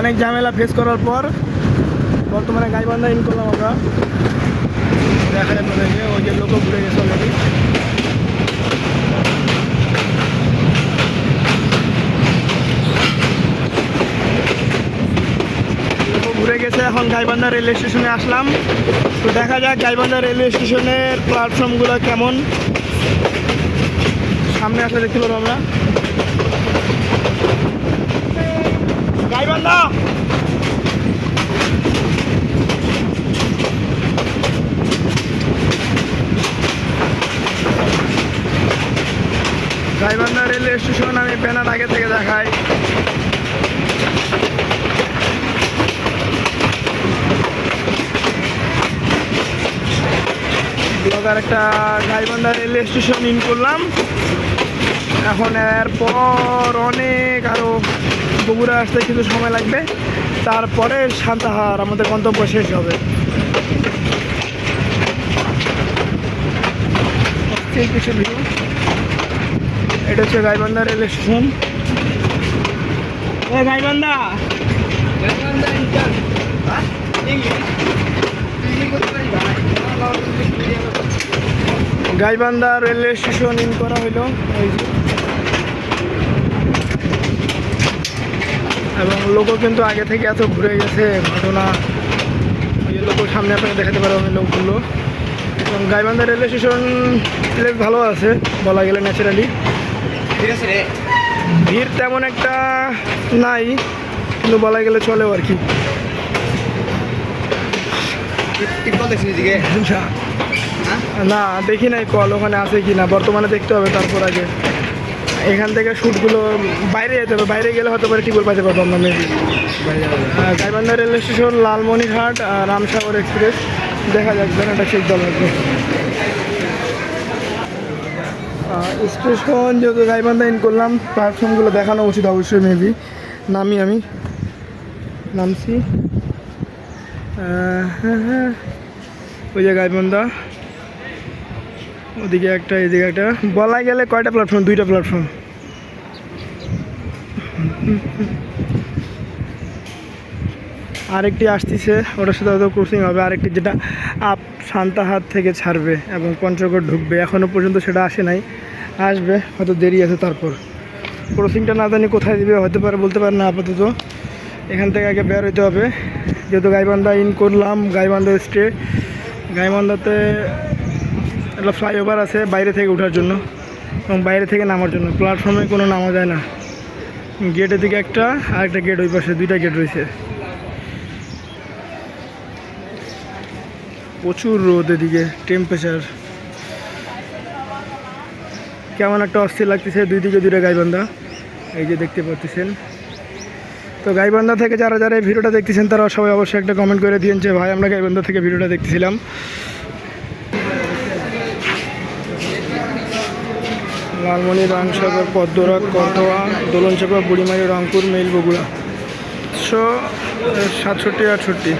অনেক ঝামেলা ফেস করার পর বর্তমানে গাইবান্ধা ইন করলাম আমরা। দেখা যায় আপনাদেরকে ওই যে লোকও ঘুরে গেছে অলরেডি ঘুরে গেছে, এখন গাইবান্ধা রেলওয়ে স্টেশনে আসলাম। তো দেখা যাক গাইবান্ধা রেলওয়ে স্টেশনের প্ল্যাটফর্মগুলো কেমন। সামনে আসলে দেখতে পারব আমরা। গাইবান্ধা। রেলওয়ে স্টেশন আমি ব্যানার আগে থেকে দেখাই। একটা গাইবান্ধা রেলওয়ে স্টেশন ইন করলাম। এখন এরপর অনেক আরও বগুড়া আসতে কিছু সময় লাগবে। তারপরে সান্তাহার আমাদের গন্তব্য শেষ হবে। কিছু ভিউ এটা হচ্ছে Gaibandha rail station. Gaibandha Gaibandha railway station in করা হইল এই যে। এবং লোকও কিন্তু আগে থেকে এত ঘুরে গেছে ঘটনা। ওই যে লোক সামনে আপনাকে দেখাতে পারব আমি লোকগুলো। এবং গাইবান্ধা রেলওয়ে স্টেশন প্লেস ভালো আছে বলা গেলে ন্যাচারালি। ঠিক আছে রে। ভিড় তেমন একটা নাই কিন্তু বলা গেলে চলেও আর কি। না, হ্যাঁ? না দেখি নাই কল ওখানে আছে কি না বর্তমানে দেখতে হবে তারপর আগে। এখান থেকে শ্যুটগুলো বাইরে যেতে হবে। বাইরে গেলে হয়তো পারে টিকল পাইতে পারব আমরা maybe Gaibandha railway station, Lalmonirhat Ramsagar express. দেখা যাক একটা চেক দেওয়া লাগবে স্টেশন যেহেতু গাইবান্ধা ইন করলাম প্ল্যাটফর্মগুলো দেখানো উচিত অবশ্যই মেবি নামি আমি। নামছি। হ্যাঁ হ্যাঁ। ওই যে গাইবান্ধা। ওদিকে একটা, এদিকে একটা। বলা গেলে কয়টা প্ল্যাটফর্ম দুইটা প্ল্যাটফর্ম আরেকটি আসতেছে, ওটার সাথে হয়তো ক্রসিং হবে। আরেকটি যেটা আপ সান্তাহাট থেকে ছাড়বে এবং পঞ্চগড় ঢুকবে। এখনও পর্যন্ত সেটা আসে নাই। আসবে, হয়তো দেরি আছে তারপর। ক্রসিংটা না জানি কোথায় দিবে, হতে পারে, বলতে পারে না আপাতত। এখান থেকে আগে বের হইতে হবে। যেহেতু গাইবান্ধা ইন করলাম, গাইবান্ধা স্টে গাইবান্ধাতে একটা ফ্লাইওভার আছে বাইরে থেকে ওঠার জন্য এবং বাইরে থেকে নামার জন্য। প্ল্যাটফর্মে কোনো নামা যায় না। গেটের দিকে একটা আর একটা গেট ওই পাশে, দুইটা গেট রয়েছে। প্রচুর রোদ এদিকে টেম্পারেচার কেমন একটা অস্থির লাগতেছে, দুই দিকে দুইটা গাইবান্ধা। এই যে দেখতে পাচ্ছেন। তো গাইবান্ধা থেকে যারা যারা এই ভিডিওটা দেখতেছেন, তারা সবাই অবশ্যই একটা কমেন্ট করে দিয়েন যে, ভাই, আমরা গাইবান্ধা থেকে ভিডিওটা দেখতেছিলাম। লালমনি রামসাগর পদ্মরাগ কতোয়া দোলনচাপা বুড়িমারি রংপুর মেল বগুড়া একশো সাতষট্টি আটষট্টি।